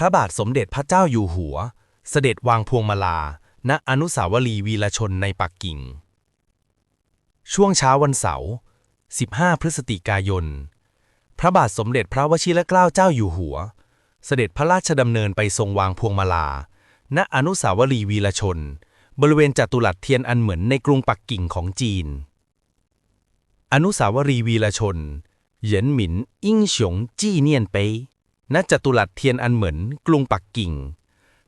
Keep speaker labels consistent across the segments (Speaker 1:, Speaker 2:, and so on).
Speaker 1: พระบาทสมเด็จพระเจ้าอยู่หัว เสด็จวางพวงมาลา ณ อนุสาวรีย์วีรชนในปักกิ่ง ช่วงเช้าวันเสาร์ 15 พฤศจิกายน พระบาทสมเด็จพระวชิรเกล้าเจ้าอยู่หัว เสด็จพระราชดำเนินไปทรงวางพวงมาลา ณ อนุสาวรีย์วีรชน บริเวณจัตุรัสเทียนอันเหมือนในกรุงปักกิ่งของจีน อนุสาวรีย์วีรชน เหยินหมิน อิ่งฉงจี้เนียนเปย ณจตุรัสเทียนอันเหมินกรุงปักกิ่ง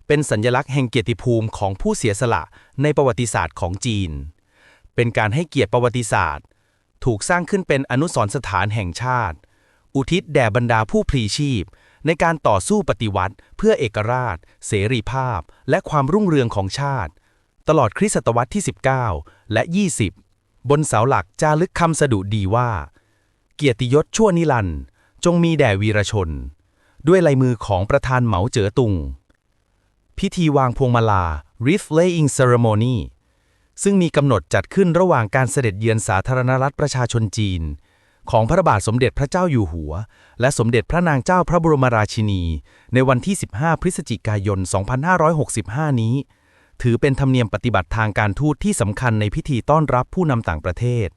Speaker 1: เป็นสัญลักษณ์แห่งเกียรติภูมิของผู้เสียสละในประวัติศาสตร์ของจีน เป็นการให้เกียรติประวัติศาสตร์ ถูกสร้างขึ้นเป็นอนุสรณ์สถานแห่งชาติ อุทิศแด่บรรดาผู้พลีชีพ ในการต่อสู้ปฏิวัติ เพื่อเอกราช เสรีภาพ และความรุ่งเรืองของชาติ ตลอดคริสตศตวรรษที่ 19 และ 20 บนเสาหลักจารึกคำสดุดีว่า เกียรติยศชั่วนิรันดร์จงมีแด่วีรชน ด้วยลายมือของประธานเหมาเจ๋อตุง พิธีวางพวงมาลา Wreath Laying Ceremony ซึ่งมีกำหนดจัดขึ้นระหว่างการเสด็จเยือนสาธารณรัฐประชาชนจีน ของพระบาทสมเด็จพระเจ้าอยู่หัว และสมเด็จพระนางเจ้าพระบรมราชินี ในวันที่ 15 พฤศจิกายน 2565 นี้ ถือเป็นธรรมเนียมปฏิบัติทางการทูตที่สำคัญในพิธีต้อนรับผู้นำต่างประเทศ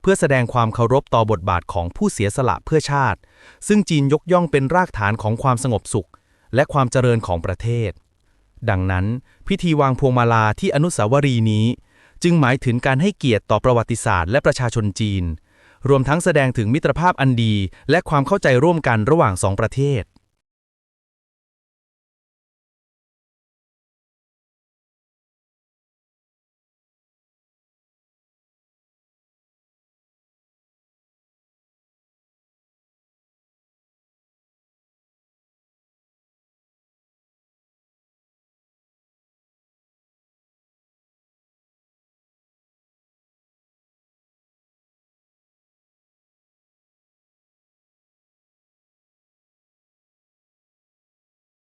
Speaker 1: เพื่อแสดงความเคารพต่อบทบาทของผู้เสียสละเพื่อชาติ ซึ่งจีนยกย่องเป็นรากฐานของความสงบสุข และความเจริญของประเทศ ดังนั้น พิธีวางพวงมาลาที่อนุสาวรีย์นี้ จึงหมายถึงการให้เกียรติต่อประวัติศาสตร์และประชาชนจีน รวมทั้งแสดงถึงมิตรภาพอันดี และความเข้าใจร่วมกันระหว่างสองประเทศ